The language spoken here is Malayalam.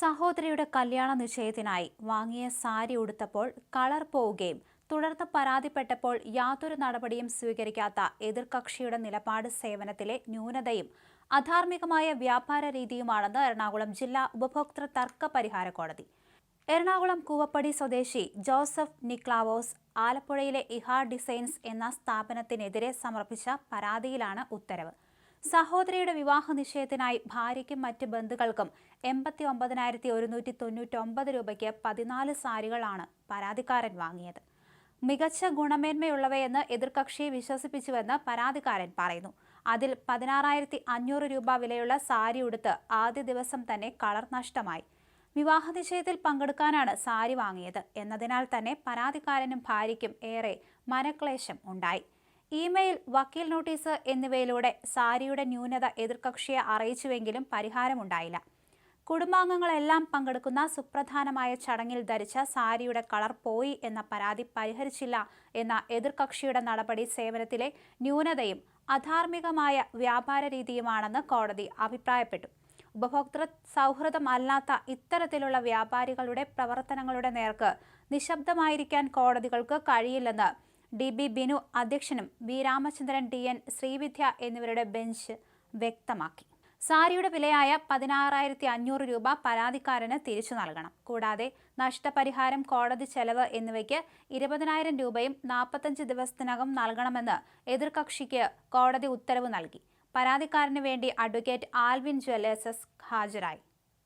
സഹോദരിയുടെ കല്യാണ നിശ്ചയത്തിനായി വാങ്ങിയ സാരി ഉടുത്തപ്പോൾ കളർ പോവുകയും തുടർന്ന് പരാതിപ്പെട്ടപ്പോൾ യാതൊരു നടപടിയും സ്വീകരിക്കാത്ത എതിർകക്ഷിയുടെ നിലപാട് സേവനത്തിലെ ന്യൂനതയും അധാർമികമായ വ്യാപാര രീതിയുമാണെന്ന് എറണാകുളം ജില്ലാ ഉപഭോക്തൃ തർക്ക പരിഹാര കോടതി. എറണാകുളം കൂവപ്പടി സ്വദേശി ജോസഫ് നിക്ലാവോസ് ആലപ്പുഴയിലെ ഇഹാർ ഡിസൈൻസ് എന്ന സ്ഥാപനത്തിനെതിരെ സമർപ്പിച്ച പരാതിയിലാണ് ഉത്തരവ്. സഹോദരിയുടെ വിവാഹ നിശ്ചയത്തിനായി ഭാര്യയ്ക്കും മറ്റ് ബന്ധുക്കൾക്കും എൺപത്തി ഒമ്പതിനായിരത്തി ഒരുന്നൂറ്റി തൊണ്ണൂറ്റൊമ്പത് രൂപയ്ക്ക് പതിനാല് സാരികളാണ് പരാതിക്കാരൻ വാങ്ങിയത്. മികച്ച ഗുണമേന്മയുള്ളവയെന്ന് എതിർകക്ഷിയെ വിശ്വസിപ്പിച്ചുവെന്ന് പരാതിക്കാരൻ പറയുന്നു. അതിൽ പതിനാറായിരത്തി അഞ്ഞൂറ് രൂപ വിലയുള്ള സാരി ഉടുത്ത് ആദ്യ ദിവസം തന്നെ കളർ നഷ്ടമായി. വിവാഹ നിശ്ചയത്തിൽ പങ്കെടുക്കാനാണ് സാരി വാങ്ങിയത്. എന്നതിനാൽ തന്നെ പരാതിക്കാരനും ഭാര്യയ്ക്കും ഏറെ മനക്ലേശം ഉണ്ടായി. ഇമെയിൽ വക്കീൽ നോട്ടീസ് എന്നിവയിലൂടെ സാരിയുടെ ന്യൂനത എതിർകക്ഷിയെ അറിയിച്ചുവെങ്കിലും പരിഹാരമുണ്ടായില്ല. കുടുംബാംഗങ്ങളെല്ലാം പങ്കെടുക്കുന്ന സുപ്രധാനമായ ചടങ്ങിൽ ധരിച്ച സാരിയുടെ കളർ പോയി എന്ന പരാതി പരിഹരിച്ചില്ല എന്ന എതിർകക്ഷിയുടെ നടപടി സേവനത്തിലെ ന്യൂനതയും അധാർമികമായ വ്യാപാര രീതിയുമാണെന്ന് കോടതി അഭിപ്രായപ്പെട്ടു. ഉപഭോക്തൃ സൗഹൃദമല്ലാത്ത ഇത്തരത്തിലുള്ള വ്യാപാരികളുടെ പ്രവർത്തനങ്ങളുടെ നേർക്ക് നിശബ്ദമായിരിക്കാൻ കോടതികൾക്ക് കഴിയില്ലെന്ന് ഡി ബി ബിനു അധ്യക്ഷനും V Ramachandran T N Sreevidya എന്നിവരുടെ ബെഞ്ച് വ്യക്തമാക്കി. സാരിയുടെ വിലയായ പതിനാറായിരത്തി അഞ്ഞൂറ് രൂപ പരാതിക്കാരന് തിരിച്ചു നൽകണം. കൂടാതെ നഷ്ടപരിഹാരം കോടതി ചെലവ് എന്നിവയ്ക്ക് ഇരുപതിനായിരം രൂപയും നാൽപ്പത്തഞ്ച് ദിവസത്തിനകം നൽകണമെന്ന് എതിർകക്ഷിക്ക് കോടതി ഉത്തരവ് നൽകി. പരാതിക്കാരന് വേണ്ടി അഡ്വക്കേറ്റ് ആൽവിൻ ജ്വല്ലേഴ്സസ് ഹാജരായി.